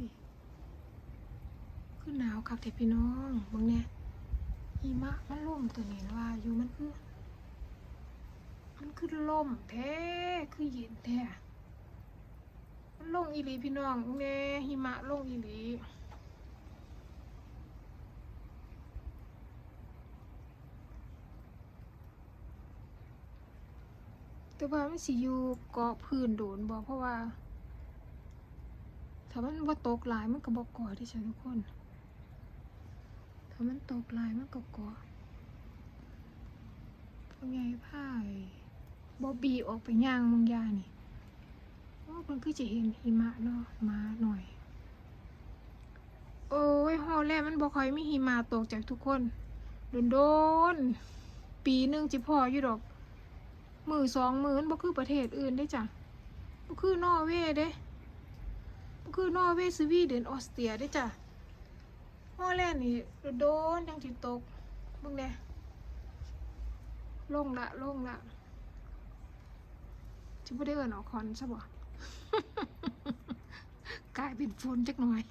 ยคือหนาวคักแต่พี่น้องบางเนี่ยหิมะมันล่มตัวนี้ว่าอยู่มันคือ มันคือล่มแท้คือเย็นแท้มันล่งอีหลีพี่น้องเบิ่งแน่หิมะล่งอีหลีแต่ว่ามันสิอยู่เกาะพื้นโดนบ่เพราะว่า ถ้ามันบ่าตกลายมันก็บ่เกาะที่ใช่ทุกคน ถ้ามันตกลายมันก็กาะเพราะไงพ่ายบ่บีออกไปย่างมึงยานี่โอ้เพิ่นคือจะเห็นหิมะเนาะมาหน่อย โอ้ยฮอลแลนด์มันบ่ค่อยมีหิมะตกจากทุกคนโดนๆปีหนึ่งจิพออยู่ดอกมือสองมือมันบ่คือประเทศอื่นได้จ้ะบ่คือนอร์เวย์เด้ คือนอร์เวย์สวีเดนออสเตรียได้จ้ะฮอลแลนด์นี่โดนจังสิตกเบิ่งแหน่ลงละลงละจะบ่ได้เอินอคอนซะบ่กลายเป็นฝนจักหน่อย